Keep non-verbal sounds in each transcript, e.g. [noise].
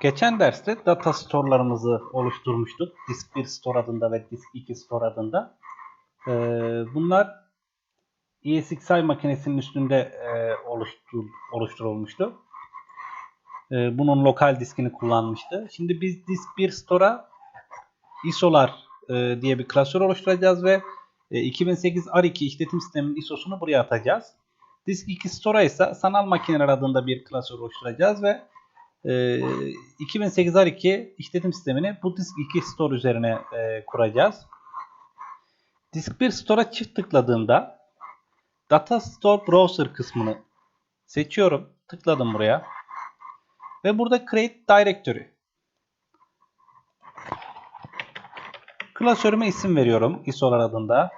Geçen derste data store'larımızı oluşturmuştuk. Disk 1 store adında ve Disk 2 store adında. Ee, bunlar ESXi makinesinin üstünde e, oluştur, oluşturulmuştu. Ee, bunun lokal diskini kullanmıştı. Şimdi biz Disk 1 store'a ISO'lar e, diye bir klasör oluşturacağız ve e, 2008 R2 işletim sisteminin ISO'sunu buraya atacağız. Disk 2 Store'a ise sanal makineler adında bir klasör oluşturacağız ve e, 2008 R2 işletim sistemini bu Disk 2 Store üzerine e, kuracağız. Disk 1 Store'a çift tıkladığımda Data Store Browser kısmını seçiyorum. Tıkladım buraya. Ve burada Create Directory. Klasörüme isim veriyorum ISO'lar adında.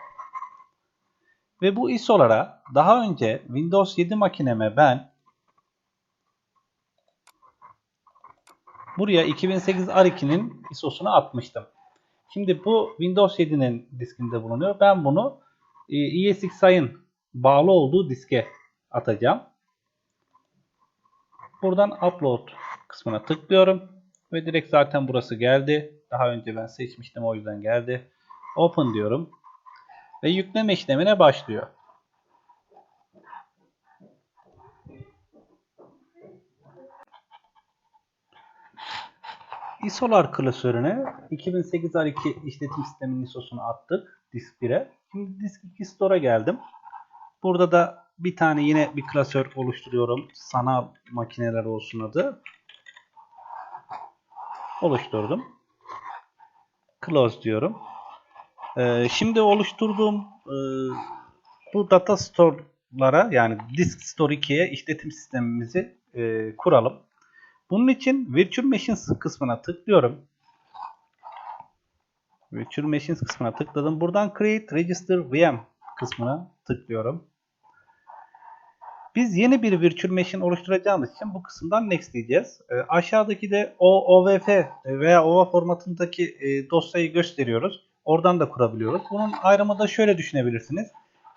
Ve bu ISO'lara daha önce Windows 7 makineme ben buraya 2008 R2'nin ISO'sunu atmıştım. Şimdi bu Windows 7'nin diskinde bulunuyor. Ben bunu ESXi'ın bağlı olduğu diske atacağım. Buradan Upload kısmına tıklıyorum. Ve direkt zaten burası geldi. Daha önce ben seçmiştim o yüzden geldi. Open diyorum. Ve yükleme işlemine başlıyor. ISO'lar klasörüne 2008 R2 işletim sisteminin ISO'sunu attık disk 1'e. Şimdi disk 2 store'a geldim. Burada da bir tane yine bir klasör oluşturuyorum. Sanal makineler olsun adı. Oluşturdum. Close diyorum. Ee, şimdi oluşturduğum e, bu data store'lara yani disk store 2'ye işletim sistemimizi e, kuralım. Bunun için Virtual Machines kısmına tıklıyorum. Virtual Machines kısmına tıkladım. Buradan Create Register VM kısmına tıklıyorum. Biz yeni bir Virtual Machine oluşturacağımız için bu kısımdan Next diyeceğiz. E, aşağıdaki de o OVF veya OVA formatındaki e, dosyayı gösteriyoruz. Oradan da kurabiliyoruz. Bunun ayrımı da şöyle düşünebilirsiniz.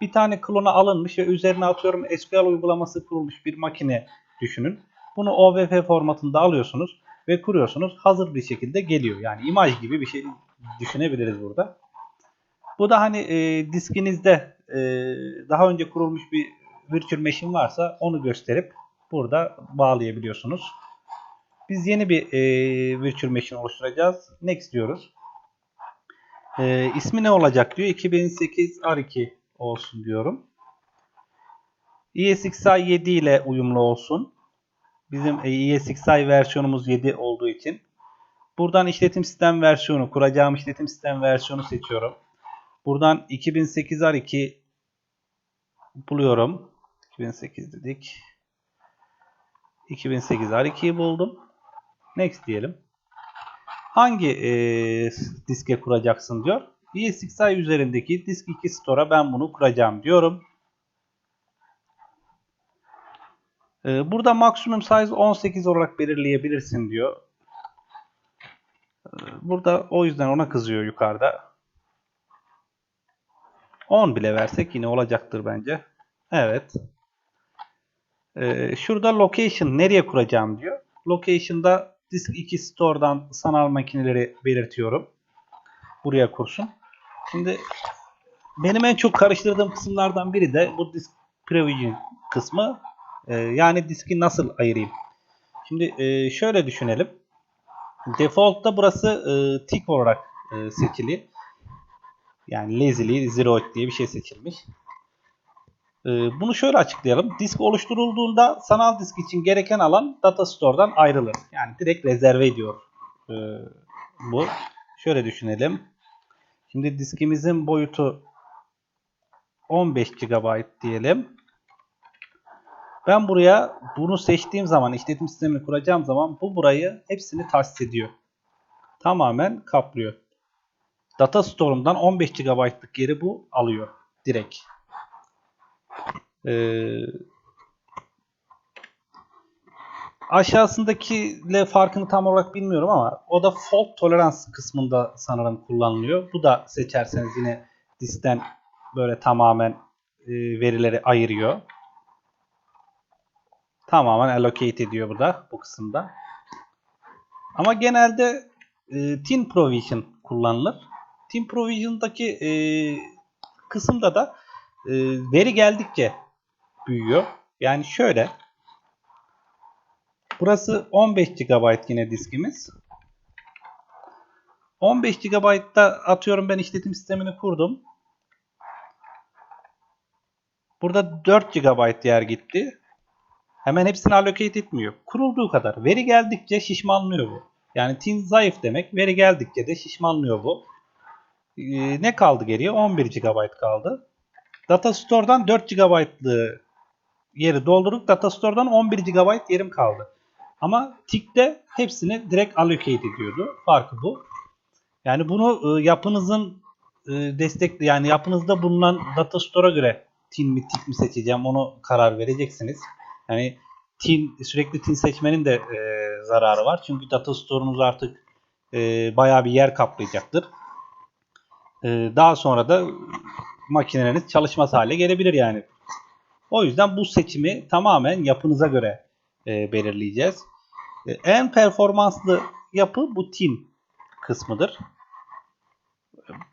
Bir tane klona alınmış ve üzerine atıyorum SQL uygulaması kurulmuş bir makine düşünün. Bunu OVF formatında alıyorsunuz ve kuruyorsunuz. Hazır bir şekilde geliyor. Yani imaj gibi bir şey düşünebiliriz burada. Bu da hani e, diskinizde e, daha önce kurulmuş bir virtual machine varsa onu gösterip burada bağlayabiliyorsunuz. Biz yeni bir e, virtual machine oluşturacağız. Next diyoruz. E, ismi ne olacak diyor. 2008 R2 olsun diyorum. ESXi 7 ile uyumlu olsun. Bizim ESXi versiyonumuz 7 olduğu için. Buradan işletim sistem versiyonu, kuracağım işletim sistem versiyonu seçiyorum. Buradan 2008 R2 buluyorum. 2008 dedik. 2008 R2'yi buldum. Next diyelim. Hangi e, diske kuracaksın diyor. ESXi üzerindeki disk 2 store'a ben bunu kuracağım diyorum. E, burada maksimum size 18 olarak belirleyebilirsin diyor. E, burada o yüzden ona kızıyor yukarıda. 10 bile versek yine olacaktır bence. Evet. Ee, şurada location nereye kuracağım diyor. Location'da disk 2 store'dan sanal makineleri belirtiyorum. Buraya kursun. Şimdi benim en çok karıştırdığım kısımlardan biri de bu disk provision kısmı. Ee, yani diski nasıl ayırayım? Şimdi e, şöyle düşünelim. Default'ta burası e, tick olarak e, seçili. Yani lazily zero diye bir şey seçilmiş. Ee, bunu şöyle açıklayalım. Disk oluşturulduğunda sanal disk için gereken alan data store'dan ayrılır. Yani direkt rezerve ediyor ee, bu. Şöyle düşünelim. Şimdi diskimizin boyutu 15 GB diyelim. Ben buraya bunu seçtiğim zaman, işletim sistemini kuracağım zaman bu burayı hepsini tahsis ediyor. Tamamen kaplıyor. Data store'umdan 15 GB'lık yeri bu alıyor direkt. Ee, aşağısındakiyle farkını tam olarak bilmiyorum ama o da fault tolerance kısmında sanırım kullanılıyor. Bu da seçerseniz yine diskten böyle tamamen e, verileri ayırıyor. Tamamen allocate ediyor bu da bu kısımda. Ama genelde e, Tin Provision kullanılır. Tin Provision'daki e, kısımda da e, veri geldikçe büyüyor. Yani şöyle burası 15 GB yine diskimiz. 15 GB'da atıyorum ben işletim sistemini kurdum. Burada 4 GB yer gitti. Hemen hepsini allocate etmiyor. Kurulduğu kadar. Veri geldikçe şişmanlıyor bu. Yani tin zayıf demek. Veri geldikçe de şişmanlıyor bu. Ee, ne kaldı geriye? 11 GB kaldı. Data Store'dan 4 GB'lı yeri doldurduk. Data Store'dan 11 GB yerim kaldı. Ama TIC'te hepsini direkt allocate ediyordu. Farkı bu. Yani bunu e, yapınızın e, destekli yani yapınızda bulunan data store'a göre tin mi tik mi seçeceğim onu karar vereceksiniz. Yani tin sürekli tin seçmenin de e, zararı var. Çünkü data store'unuz artık e, bayağı bir yer kaplayacaktır. E, daha sonra da makineleriniz çalışmaz hale gelebilir yani. O yüzden bu seçimi tamamen yapınıza göre e, belirleyeceğiz. E, en performanslı yapı bu tin kısmıdır.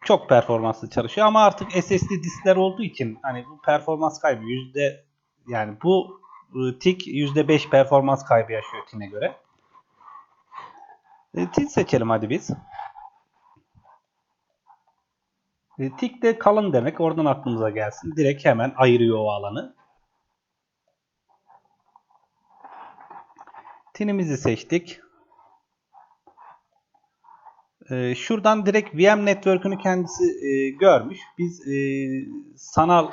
Çok performanslı çalışıyor ama artık SSD diskler olduğu için hani bu performans kaybı yüzde yani bu tik %5 performans kaybı yaşıyor TIN'e göre. E, TIN seçelim hadi biz. E, tik de kalın demek. Oradan aklımıza gelsin. Direkt hemen ayırıyor o alanı. Tinimizi seçtik. E, şuradan direkt VM network'ünü kendisi e, görmüş. Biz e, sanal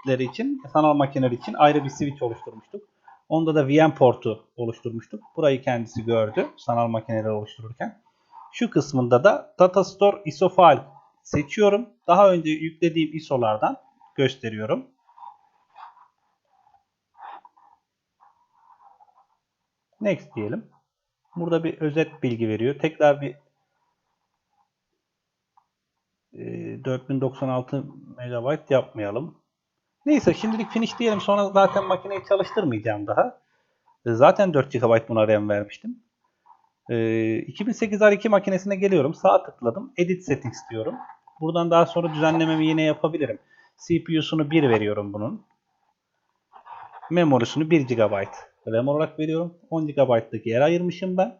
switch'leri için, sanal makineler için ayrı bir switch oluşturmuştuk. Onda da VM portu oluşturmuştuk. Burayı kendisi gördü sanal makineleri oluştururken. Şu kısmında da Data Store ISO file seçiyorum. Daha önce yüklediğim ISO'lardan gösteriyorum. Next diyelim. Burada bir özet bilgi veriyor. Tekrar bir e, 4096 MB yapmayalım. Neyse şimdilik finish diyelim. Sonra zaten makineyi çalıştırmayacağım daha. E, zaten 4 GB buna RAM vermiştim. E, 2008 R2 makinesine geliyorum. Sağ tıkladım. Edit settings diyorum. Buradan daha sonra düzenlememi yine yapabilirim. CPU'sunu 1 veriyorum bunun. Memorusunu 1 GB RAM olarak veriyorum. 10 GB'lık yer ayırmışım ben.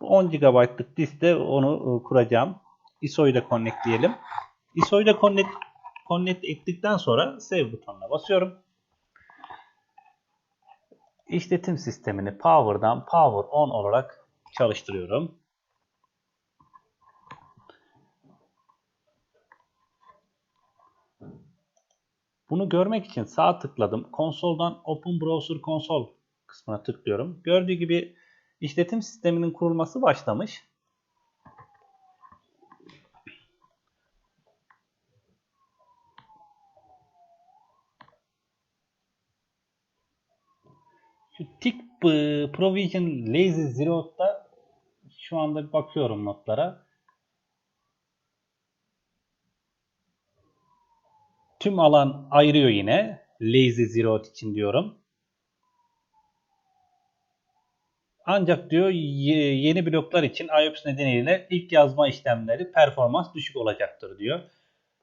10 GB'lık diskte onu e, kuracağım. ISO'yu da connect diyelim. ISO'yu da connect, connect ettikten sonra save butonuna basıyorum. İşletim sistemini power'dan power on olarak çalıştırıyorum. Bunu görmek için sağ tıkladım. Konsoldan Open Browser Console kısmına tıklıyorum. Gördüğü gibi işletim sisteminin kurulması başlamış. Şu Tick Provision Lazy Zero'da şu anda bakıyorum notlara. Tüm alan ayırıyor yine. Lazy Zero için diyorum. Ancak diyor yeni bloklar için IOPS nedeniyle ilk yazma işlemleri performans düşük olacaktır diyor.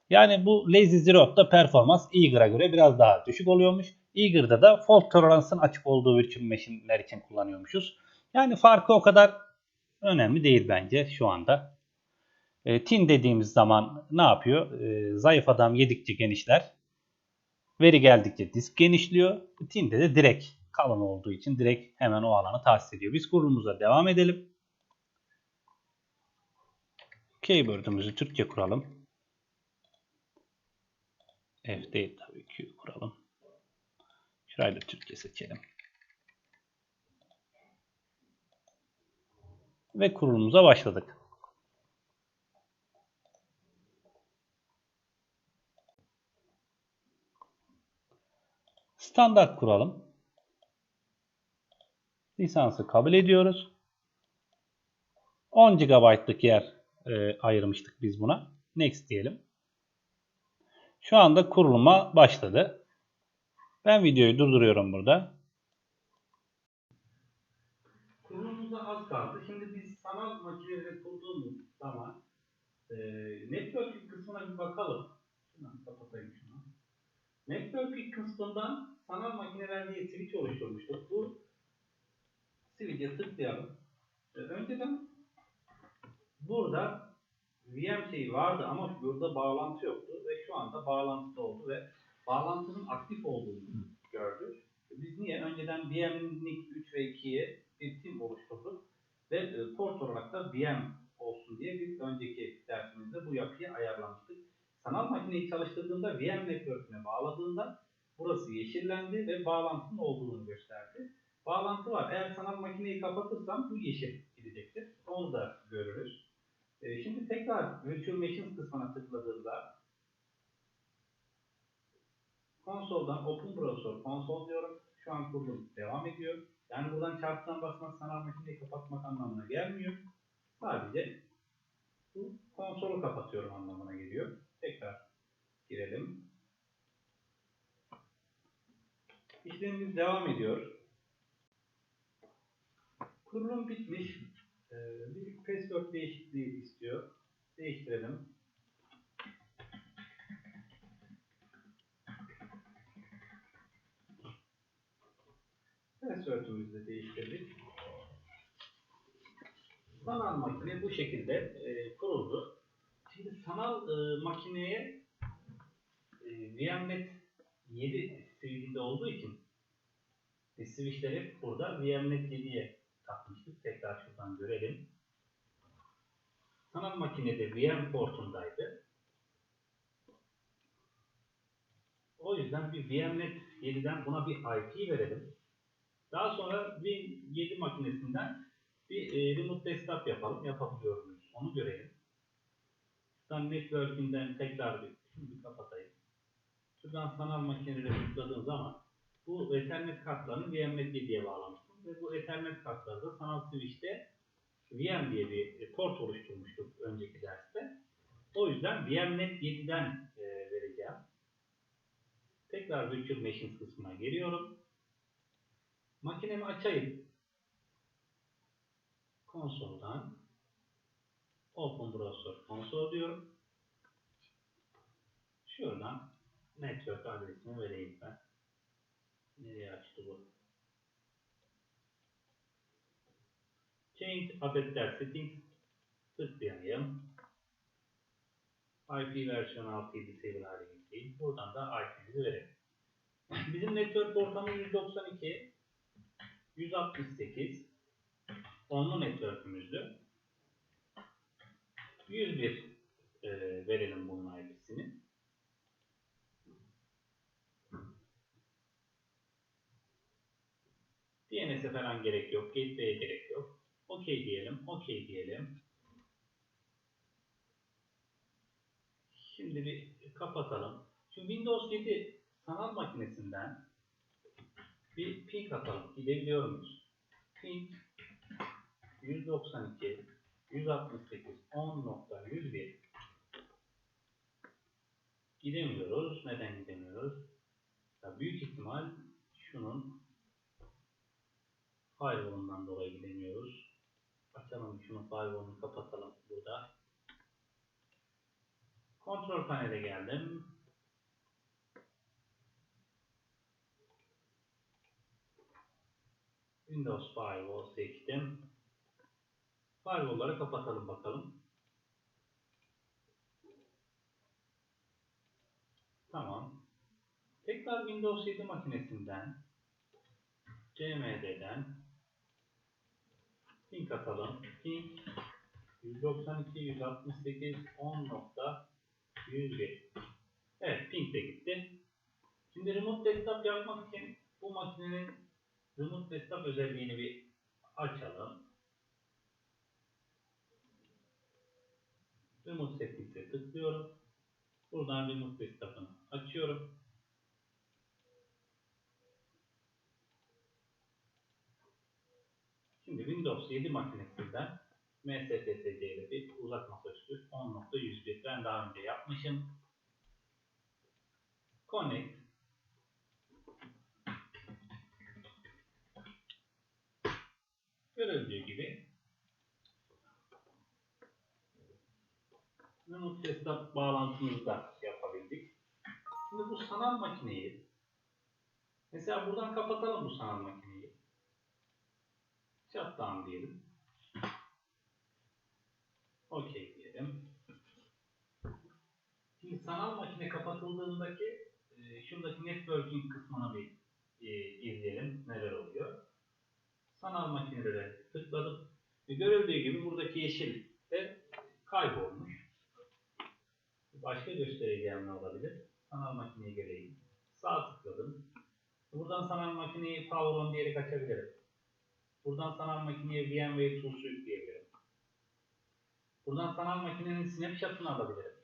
Yani bu Lazy Zero'da performans Eager'a göre biraz daha düşük oluyormuş. Eager'da da fault toleransın açık olduğu virtual machine'ler için kullanıyormuşuz. Yani farkı o kadar önemli değil bence şu anda. E, tin dediğimiz zaman ne yapıyor? E, zayıf adam yedikçe genişler. Veri geldikçe disk genişliyor. Tin'de de direkt kalın olduğu için direkt hemen o alanı tahsis ediyor. Biz kurulumuza devam edelim. Keyword'ümüzü Türkçe kuralım. F değil tabii Q kuralım. Şurayı da seçelim. Ve kurulumuza başladık. Standart kuralım. Lisansı kabul ediyoruz. 10 GB'lık yer e, ayırmıştık biz buna. Next diyelim. Şu anda kuruluma başladı. Ben videoyu durduruyorum burada. Kurulum sanal makineleri kurduğumuz zaman e, networking kısmına bir bakalım. Şuradan kapatayım şunu. Networking kısmından sanal makineler diye switch oluşturmuştuk. Bu switch'e tıklayalım. E, önceden burada VM şeyi vardı ama burada bağlantı yoktu ve şu anda bağlantıda oldu ve bağlantının aktif olduğunu gördük. Biz niye? Önceden VM'lik 3 ve 2'ye bir tim oluşturduk ve e, port olarak da VM olsun diye bir önceki dersimizde bu yapıyı ayarlamıştık. Sanal makineyi çalıştırdığında VM network'üne bağladığında burası yeşillendi ve bağlantının olduğunu gösterdi. Bağlantı var. Eğer sanal makineyi kapatırsam bu yeşil gidecektir. Onu da görürüz. E, şimdi tekrar Virtual Machines kısmına tıkladığımda konsoldan Open Browser konsol diyorum. Şu an kurdum. Devam ediyor. Yani buradan çarpıdan basmak sanal makineyi kapatmak anlamına gelmiyor. Sadece bu konsolu kapatıyorum anlamına geliyor. Tekrar girelim. İşlemimiz devam ediyor. Kurulum bitmiş. Ee, bir password değişikliği istiyor. Değiştirelim. Password'ümüzü de değiştirdik. Sanal makine bu şekilde e, kuruldu. Şimdi sanal e, makineye e, VMnet 7 switch'inde olduğu için biz switch'leri burada VMnet 7'ye takmıştık. Tekrar şuradan görelim. Sanal makinede VM portundaydı. O yüzden bir VMnet 7'den buna bir IP verelim. Daha sonra Win 7 makinesinden bir e, remote desktop yapalım. Yapabiliyor muyuz? Onu görelim. Şuradan network'inden tekrar bir, bir kapatayım. Şuradan sanal makineleri tıkladığım zaman bu Ethernet kartlarını 7'ye bağlamıştım. Ve bu Ethernet kartları da sanal switch'te VM diye bir port oluşturmuştuk önceki derste. O yüzden VMnet 7'den e, vereceğim. Tekrar Virtual Machines kısmına geliyorum. Makinemi açayım. Konsoldan Open Browser Console diyorum. Şuradan network adresimi vereyim ben. Nereye açtı bu? Change Adapter Settings tıklayayım. IP versiyon 6'yı disable hale getireyim. Buradan da IP'mizi verelim. [laughs] Bizim network ortamı 192 168 onlu network'ümüzdü. 101 e, verelim bunun IP'sini. DNS'e falan gerek yok. Gateway'e gerek yok. OK diyelim. OK diyelim. Şimdi bir kapatalım. Şimdi Windows 7 sanal makinesinden bir ping atalım. Gidebiliyor muyuz? Ping 192 168 10.101 Gidemiyoruz. Neden gidemiyoruz? Ya büyük ihtimal şunun firewall'undan dolayı gidemiyoruz. Açalım şunu firewall'unu kapatalım burada. Kontrol panele geldim. Windows Firewall seçtim. Firewall'ları kapatalım bakalım. Tamam. Tekrar Windows 7 makinesinden CMD'den ping atalım. Ping 192 168 10.101 Evet ping de gitti. Şimdi remote desktop yapmak için bu makinenin remote desktop özelliğini bir açalım. Remote Settings'e tıklıyorum. Buradan Remote Desktop'ını açıyorum. Şimdi Windows 7 makinesinden MSTSC ile bir uzak masaüstü 10.101 ben daha önce yapmışım. Connect Görüldüğü gibi Linux desktop bağlantımızı da yapabildik. Şimdi bu sanal makineyi mesela buradan kapatalım bu sanal makineyi. Shutdown diyelim. OK diyelim. Şimdi sanal makine kapatıldığındaki e, şuradaki networking kısmına bir e, izleyelim neler olur. Sanal makinelere tıkladım. E, görüldüğü gibi buradaki yeşil de kaybolmuş. Başka göstereceğim ne olabilir? Sanal makineye geleyim. Sağ tıkladım. Buradan sanal makineyi power on diyerek açabilirim. Buradan sanal makineye VMware Tools'u yükleyebilirim. Buradan sanal makinenin snapshot'ını alabilirim.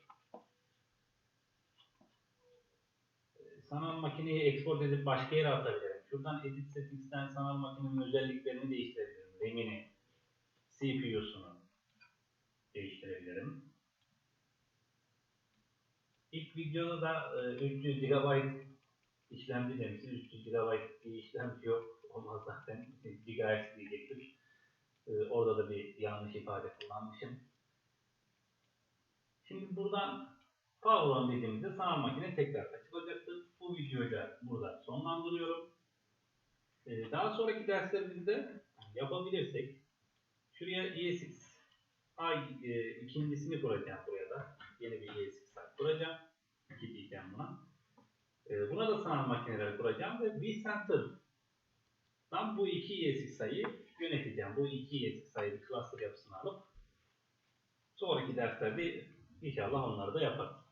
Sanal makineyi export edip başka yere atabilirim. Şuradan edit settings'ten sanal makinenin özelliklerini değiştirebilirim. RAM'ini, CPU'sunu değiştirebilirim. İlk videoda da e, 300 GB işlemci demiştim. 300 GB bir işlemci yok. Olmaz zaten. GHz diyecektim. E, Orada da bir yanlış ifade kullanmışım. Şimdi buradan Power on dediğimizde sanal makine tekrar açılacaktır. Bu videoyu da burada sonlandırıyorum. E, Daha sonraki derslerimizde yapabilirsek şuraya ESX ay e, ikincisini kuracağım buraya da. Yeni bir ESX ay kuracağım. İki diyeceğim buna. E, buna da sanal makineler kuracağım ve vCenter'dan bu iki ESX sayıyı yöneteceğim. Bu iki ESX sayı bir cluster yapısını alıp sonraki derslerde inşallah onları da yaparız.